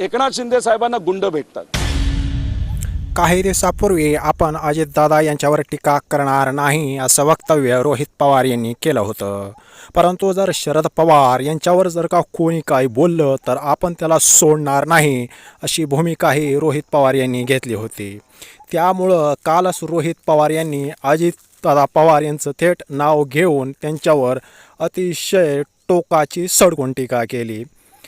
एकनाथ शिंदे साहेबांना गुंड भेटतात. काही दिवसापूर्वी आपण अजितदादा यांच्यावर टीका करणार नाही असं वक्तव्य रोहित पवार यांनी केलं होतं. परंतु जर शरद पवार यांच्यावर जर का कोणी काही बोललं तर आपण त्याला सोडणार नाही अशी भूमिकाही रोहित पवार यांनी घेतली होती. त्यामुळं कालच रोहित पवार यांनी अजितदादा पवार यांचं थेट नाव घेऊन त्यांच्यावर अतिशय टोकाची सडकून टीका केली.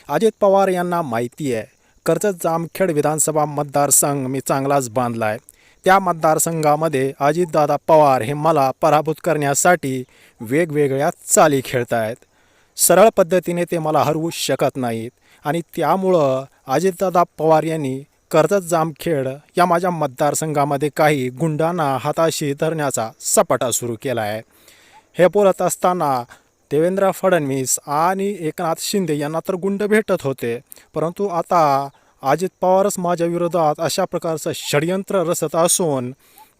अजित पवार यांना माहिती आहे कर्जत जामखेड विधानसभा मतदारसंघ मी चांगलाच बांधला आहे त्या मतदारसंघामध्ये अजितदादा पवार हे मला पराभूत करण्यासाठी वेगवेगळ्या चाली खेळत आहेत सरळ पद्धतीने ते मला हरवू शकत नाहीत आणि त्यामुळं अजितदादा पवार यांनी कर्जत जामखेड या माझ्या मतदारसंघामध्ये काही गुंडांना हाताशी धरण्याचा सपाटा सुरू केला आहे हे बोलत असताना देवेंद्र फडणवीस आणि एकनाथ शिंदे यांना तर गुंड भेटत होते. परंतु आता अजित पवारच माझ्या विरोधात अशा प्रकारचं षडयंत्र रचत असून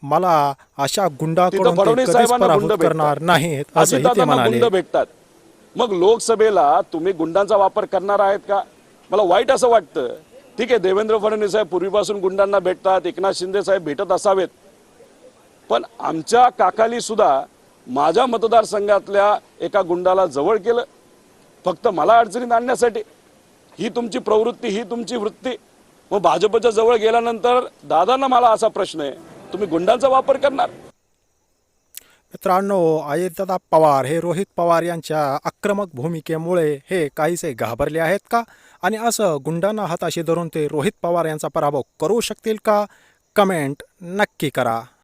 मला अशा गुंडाकडून पराभूत करणार. नाहीत असंही ते म्हणाले. भेटतात. मग लोकसभेला तुम्ही गुंडांचा वापर करणार आहेत का? मला वाईट असं वाटतं. ठीक आहे देवेंद्र फडणवीस साहेब पूर्वीपासून गुंडांना भेटतात एकनाथ शिंदे साहेब भेटत असावेत. पण आमच्या काकाली सुद्धा माझ्या मतदारसंघातल्या एका गुंडाला जवळ केलं. फक्त मला अडचणीत आणण्यासाठी. ही तुमची प्रवृत्ती ही तुमची वृत्ती. मग भाजपच्या जवळ गेल्यानंतर दादांना मला असा प्रश्न आहे तुम्ही गुंडांचा वापर करणार? मित्रांनो अजितदादा पवार हे रोहित पवार यांच्या आक्रमक भूमिकेमुळे हे काहीसे घाबरले आहेत का? आणि असं गुंडांना हाताशी धरून ते रोहित पवार यांचा पराभव करू शकतील का? कमेंट नक्की करा.